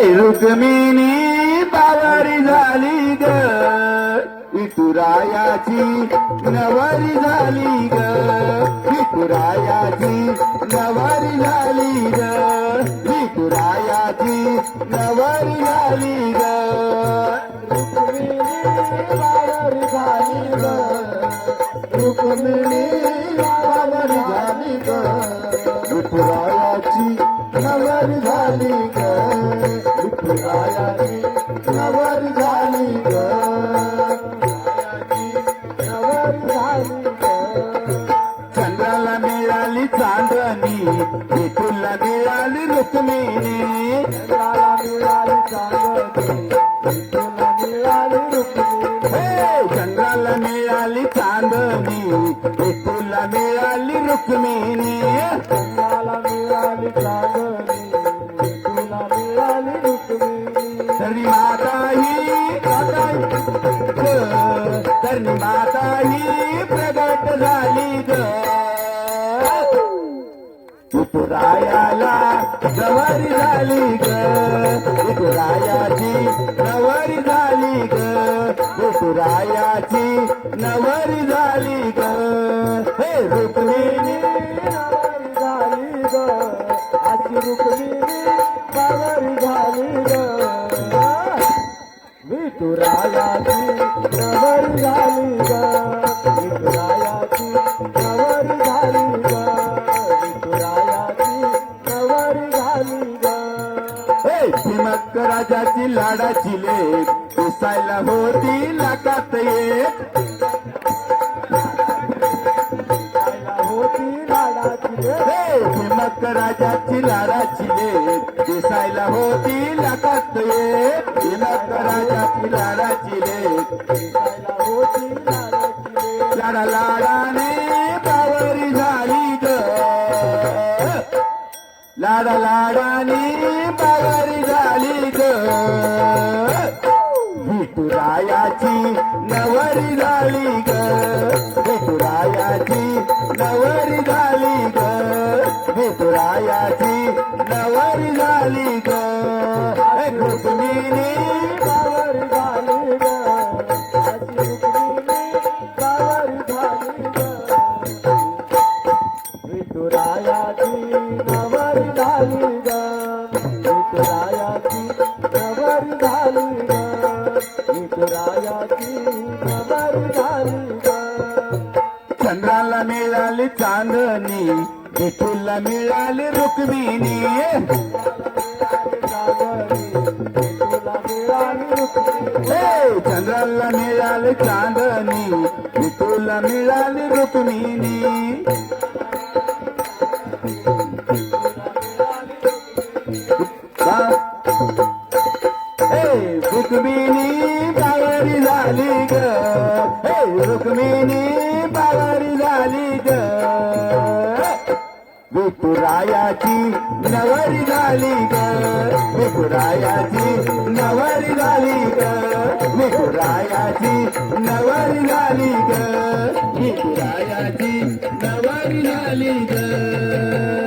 रुक्मिणी बावरी झाली ग. विठुरायाची नवरी झाली ग. विठुरायाची नवरी झाली ग. विठुरायाची नवरी झाली ग. रुक्मिणी बावारी नवरी झाली झाली झाली चंद्राला मिळाली चांदणी विठुला मिळाली रुक्मिणी. चंद्राला मिळाली चांदणी विठुला मिळाली रुक्मिणी. विठुरायाला जवारी झाली ग. विठुरायाची नवारी झाली ग. विठुरायाची नवारी झाली ग. हे रुक्मिणी नवारी झाली ग. अशी रुक्मिणी नवारी झाली ग. विठुरायाची हे राजाची लाडाची लेख पुसायला होती लाकात येत होती लाडाची हे राजाची लाडाची लेख दिसायला होती लाकात येत भीमक राजाची लाडाची लेख दिसायला होती लाडाची लाडा लाडाने लाडा लाडानी पगारी झाली ग. विठुरायाची नवरी झाली ग. विठुरायाची नवरी झाली ग. विठुरायाची नवरी झाली ग. रुक्मिणी झाली. चंद्राला मिळाली चांदणी विठुला मिळाली रुक्मिणी. चंद्राला मिळाली चांदणी विठुला मिळाली रुक्मिणी. रुक्मिणी. विपुरायाची नवरी झाली ग. विपुरायाची नवरी झाली ग. विपुरायाची नवरी झाली ग. विपुरायाची नवरी झाली ग.